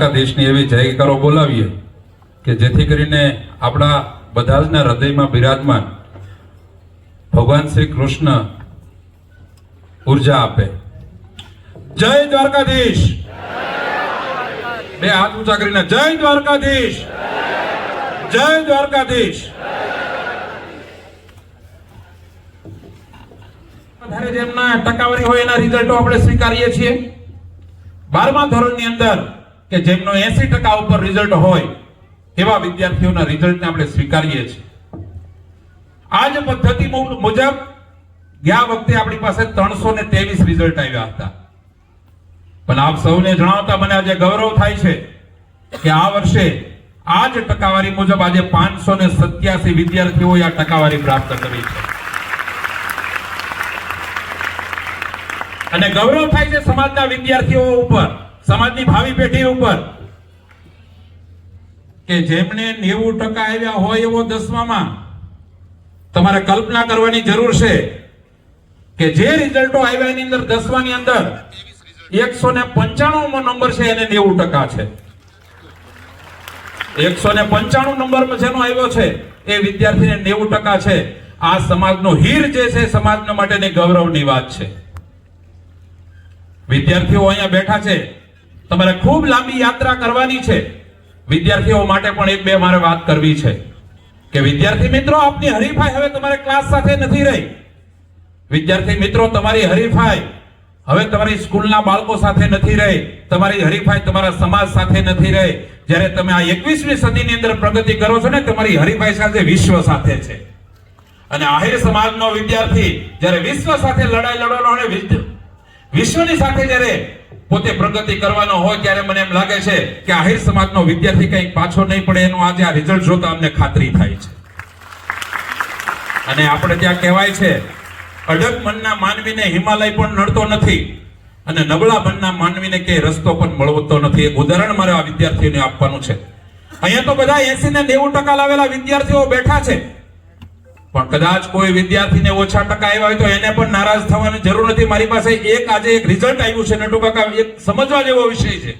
દ્વારકાધીશની એવી જયકારો બોલાવીએ કે જેથી કરીને આપણા બધા જના હૃદયમાં બિરાજમાન ભગવાન શ્રી કૃષ્ણ ઊર્જા આપે. જય દ્વારકાધીશ! બે હાથ ઊંચા કરીને, જય દ્વારકાધીશ! જય દ્વારકાધીશ! જેમના ટકાવારી હોય એના રિઝલ્ટો આપણે સ્વીકારીએ છીએ. બારમા ધોરણની અંદર કે જેમનો એસી ટકા ઉપર રિઝલ્ટ હોય, એવા વિદ્યાર્થીઓના રિઝલ્ટને આપણે સ્વીકારીએ છીએ. આ જ પદ્ધતિ મુજબ ગયા વખતે આપણી પાસે ત્રણસો ને ત્રેવીસ રિઝલ્ટ આવ્યા હતા. પણ આપ સૌને જણાવતા મને આજે ગૌરવ થાય છે કે આ વર્ષે આ જ ટકાવારી મુજબ આજે પાંચસો ને સત્યાસી વિદ્યાર્થીઓએ આ ટકાવારી પ્રાપ્ત કરી છે. અને ગૌરવ થાય છે સમાજના વિદ્યાર્થીઓ ઉપર સમાજની ભાવિ પેઢી ઉપર કે જેમણે નેવું ટકા આવ્યા હોય એવો દસમામાં તમારે કલ્પના કરવાની જરૂર છે કે જે રિઝલ્ટો આવ્યા એની અંદર દસમાની અંદર એકસો ને પંચાણું નંબર છે એને નેવું ટકા છે. એકસો ને પંચાણું નંબર જેનો આવ્યો છે એ વિદ્યાર્થીને નેવું ટકા છે. આ સમાજનો હીર જે છે સમાજના માટેની ગૌરવની વાત છે. વિદ્યાર્થીઓ અહીંયા બેઠા છે. તમારે ખૂબ લાંબી યાત્રા કરવાની છે. વિદ્યાર્થીઓ માટે પણ એક બે મારે વાત કરવી છે. કે વિદ્યાર્થી મિત્રો, આપની હરીફાઈ હવે તમારે ક્લાસ સાથે નથી રહી. વિદ્યાર્થી મિત્રો, તમારી હરીફાઈ હવે તમારી સ્કૂલના બાળકો સાથે નથી રહી. તમારી હરીફાઈ તમારા સમાજ સાથે નથી રહી. જ્યારે તમે આ એકવીસમી સદીની અંદર પ્રગતિ કરો છો ને, તમારી હરીફાઈ સાથે વિશ્વ સાથે છે. અને આહિર સમાજનો વિદ્યાર્થી જ્યારે વિશ્વ સાથે લડાઈ લડવાનો અને વિશ્વની સાથે જ્યારે પોતે પ્રગતિ કરવાનો હોય ત્યારે મને એમ લાગે છે કે આહિર સમાજનો વિદ્યાર્થી કંઈક પાછો નહીં પડે, એનું આજે આ રિઝલ્ટ જોતા અમને ખાતરી થાય છે. અને આપણે ત્યાં કહેવાય છે, અડગ મનના માનવીને હિમાલય પણ નડતો નથી અને નબળા મનના માનવીને કે રસ્તો પણ મળવતો નથી. એક ઉદાહરણ મારે આ વિદ્યાર્થીઓને આપવાનું છે. અહીંયા તો બધા એસી ને નેવું ટકા લાવેલા વિદ્યાર્થીઓ બેઠા છે. પણ કદાચ કોઈ વિદ્યાર્થીને ઓછા ટકા આવ્યા હોય તો એને પણ નારાજ થવાની જરૂર નથી. મારી પાસે એક આજે એક રિઝલ્ટ આવ્યું છે, નટુ કાકા, એક સમજવા જેવો વિષય છે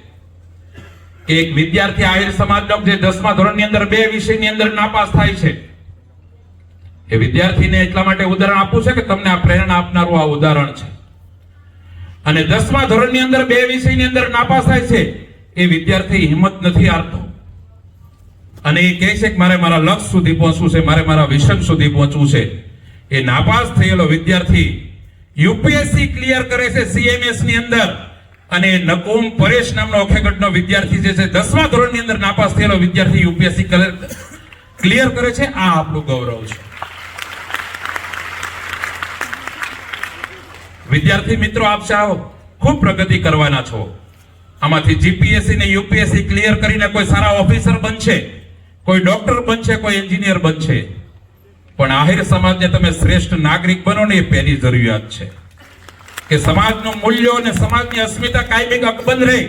કે એક વિદ્યાર્થી આહિર સમાજનો જે દસમા ધોરણની અંદર બે વિષયની અંદર નાપાસ થાય છે. એ વિદ્યાર્થીને એટલા માટે ઉદાહરણ આપવું છે કે તમને આ પ્રેરણા આપનારું આ ઉદાહરણ છે. અને દસમા ધોરણની અંદર બે વિષયની અંદર નાપાસ થાય છે, એ વિદ્યાર્થી હિંમત નથી હારતો. અને એ કહે છે કે મારે મારા લક્ષ સુધી પહોંચવું છે, મારે મારા વિષન સુધી પહોંચવું છે. એ નાપાસ થયેલો વિદ્યાર્થી યુપીએસસી ક્લિયર કરે છે સીએમએસની અંદર. અને નકુમ પરેશ નામનો અખેગઢનો વિદ્યાર્થી જે છે, દસમા ધોરણની અંદર નાપાસ થયેલો વિદ્યાર્થી યુપીએસસી ક્લિયર કરે છે. આ આપણું ગૌરવ છે. વિદ્યાર્થી મિત્રો, આપ ચાહો ખૂબ પ્રગતિ કરવાના છો. આમાંથી જીપીએસસી ને યુપીએસસી ક્લિયર કરીને કોઈ સારા ઓફિસર બનશે? કોઈ ડોક્ટર બનશે, કોઈ એન્જિનિયર બનશે. પણ આહિર સમાજને તમે શ્રેષ્ઠ નાગરિક બનો ને એ પહેલી જરૂરિયાત છે. કે સમાજનું મૂલ્યો અને સમાજની અસ્મિતા કાયમી અકબંધ રહે.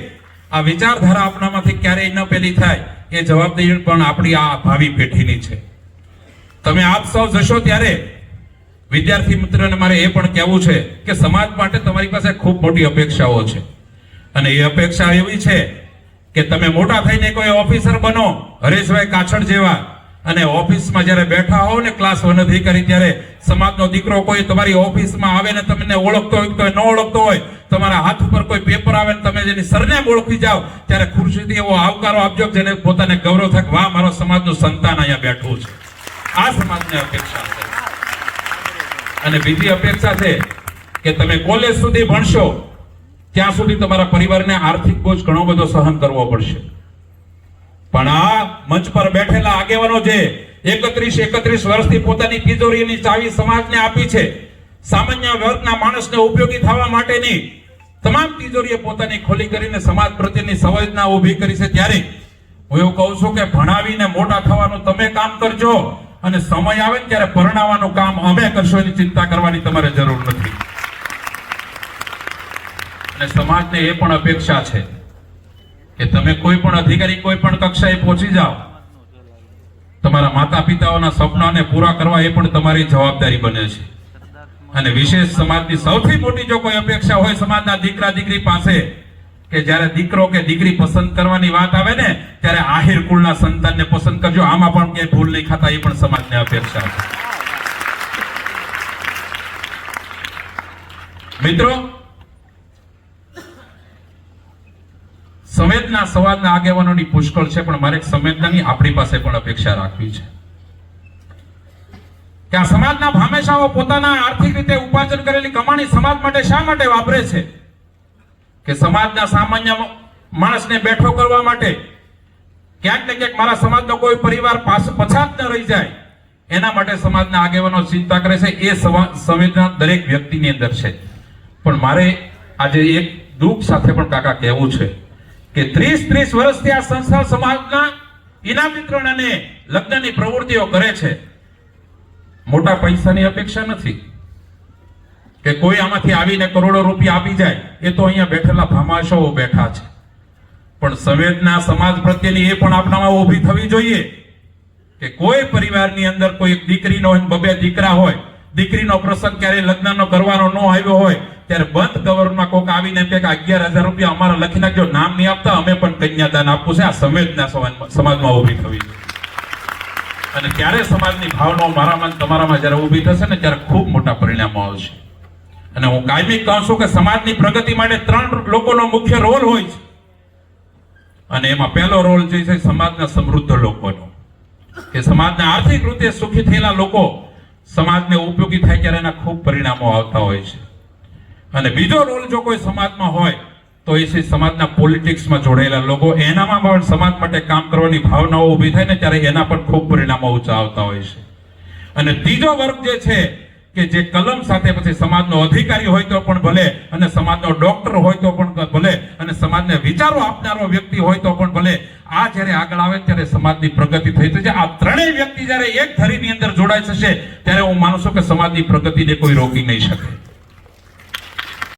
આ વિચારધારા આપણામાંથી ક્યારેય ન પેલી થાય. એ જવાબદારી પણ આપણી આ ભાવિ પેઢીની છે. તમે આપ સૌ જશો ત્યારે વિદ્યાર્થી મિત્રોને મારે એ પણ કહેવું છે કે સમાજ માટે તમારી પાસે ખૂબ મોટી અપેક્ષાઓ છે. અને એ અપેક્ષા એવી છે કે તમે મોટા થઈને કોઈ ઓફિસર બનો, હરેશભાઈ કાછડ જેવા, અને ઓફિસમાં જ્યારે બેઠા હો ને ક્લાસ વન અધિકારી ત્યારે સમાજનો દીકરો કોઈ તમારી ઓફિસમાં આવે ને તમને ઓળખતો હોય કે ન ઓળખતો હોય, તમારા હાથ ઉપર કોઈ પેપર આવે ને તમે જેની સરનેમ ઓળખી જાઓ ત્યારે ખુરશીથી એવો આવકારો આપજો જેને પોતાને ગૌરવ થાય વાહ, મારો સમાજનું સંતાન અહીંયા બેઠું છે. આ સમાજની અપેક્ષા છે. અને બીજી અપેક્ષા છે કે તમે કોલેજ સુધી ભણશો ત્યાં સુધી તમારા પરિવારને આર્થિક બોજ ઘણો બધો સહન કરવો પડશે. પણ આ મંચ પર બેઠેલા આગેવાનો જે એકત્રીસ એકત્રીસ વર્ષથી પોતાની તિજોરીની ચાવી સમાજને આપી છે, સામાન્ય વર્ગના માણસને ઉપયોગી થવા માટેની તમામ તિજોરીએ પોતાની ખોલી કરીને સમાજ પ્રત્યેની સંવેદના ઊભી કરી છે. ત્યારે હું એવું કહું છું કે ભણાવીને મોટા થવાનું તમે કામ કરજો અને સમય આવે ને ત્યારે પરણાવવાનું કામ અમે કરશો એની ચિંતા કરવાની તમારે જરૂર નથી. અને સમાજને એ પણ અપેક્ષા છે કે તમે કોઈ પણ અધિકારી, કોઈ પણ કક્ષાએ પહોંચી જાઓ. તમારા માતા પિતાઓના સપનાને પૂરા કરવા એ પણ તમારી જવાબદારી બને છે. અને વિશેષ સમાજની સૌથી મોટી જો કોઈ અપેક્ષા હોય સમાજના દીકરા દીકરી પાસે કે જ્યારે દીકરો કે દીકરી પસંદ કરવાની વાત આવે ને, ત્યારે આહિર કુળના સંતાનને પસંદ કરજો. આમાં પણ ક્યાંય ભૂલ નહીં ખાતા એ પણ સમાજને અપેક્ષા છે. મિત્રો સંવેદના સવાદના આગેવાનોની પુષ્કળ છે, પણ મારે સંવેદનાની આપણી પાસે પણ અપેક્ષા રાખવી છે. કે આ સમાજના ભામેશાઓ પોતાના આર્થિક રીતે ઉપાર્જન કરેલી કમાણી સમાજ માટે શા માટે વાપરે છે? કે સમાજના સામાન્ય માણસને બેઠો કરવા માટે ક્યાંક ને ક્યાંક મારા સમાજનો કોઈ પરિવાર પછાત ન રહી જાય, એના માટે સમાજના આગેવાનો ચિંતા કરે છે. એ સંવા- સંવેદના દરેક વ્યક્તિની અંદર છે. પણ મારે આજે એક દુઃખ સાથે પણ કાકા કહેવું છે. કે ત્રીસ ત્રીસ વર્ષથી આ સંસ્થા સમાજના ઇનામ વિતરણ અને લગ્નની પ્રવૃત્તિઓ કરે છે. મોટા પૈસાની અપેક્ષા નથી. કે કોઈ આમાંથી આવીને કરોડો રૂપિયા આપી જાય, એ તો અહીંયા બેઠેલા ભામાશાઓ બેઠા છે. પણ સંવેદના સમાજ પ્રત્યેની એ પણ આપણામાં ઊભી થવી જોઈએ કે કોઈ પરિવારની અંદર કોઈ દીકરીનો બબે દીકરા હોય, દીકરીનો પ્રસંગ ક્યારેય લગ્નનો કરવાનો ન આવ્યો હોય ત્યારે બંધ કવરમાં કોક આવીને એમ કે અગિયાર હજાર રૂપિયા અમારા લખી નાખજો, નામ નહીં આપતા, અમે પણ કન્યાદાન આપવું છે. આ સંવેદના સમાજમાં- ઊભી થવી અને ત્યારે સમાજની ભાવનાઓ મારામાં તમારામાં જ્યારે ઊભી થશે ને ત્યારે ખૂબ મોટા પરિણામો આવશે. અને હું કાયમી કહું છું કે સમાજની પ્રગતિ માટે ત્રણ લોકોનો મુખ્ય રોલ હોય છે. અને એમાં પહેલો રોલ જે છે સમાજના સમૃદ્ધ લોકોનો. કે સમાજના આર્થિક રીતે સુખી થયેલા લોકો સમાજને ઉપયોગી થાય ત્યારે એના ખૂબ પરિણામો આવતા હોય છે. અને બીજો રોલ જો કોઈ સમાજમાં હોય, તો એ છે સમાજના પોલિટિક્સમાં જોડાયેલા લોકો. એનામાં પણ સમાજ માટે કામ કરવાની ભાવનાઓ ઊભી થાય ને ત્યારે એના પણ ખૂબ પરિણામો ઊંચા આવતા હોય છે. અને ત્રીજો વર્ગ જે છે, કે જે કલમ સાથે પછી સમાજનો અધિકારી હોય તો પણ ભલે, અને સમાજનો ડોક્ટર હોય તો પણ ભલે, અને સમાજને વિચારો આપનારો વ્યક્તિ હોય તો પણ ભલે, આ જ્યારે આગળ આવે ત્યારે સમાજની પ્રગતિ થઈ થશે આ ત્રણેય વ્યક્તિ જ્યારે એક ધરીની અંદર જોડાઈ થશે ત્યારે હું માનું છું કે સમાજની પ્રગતિને કોઈ રોકી નહીં શકે.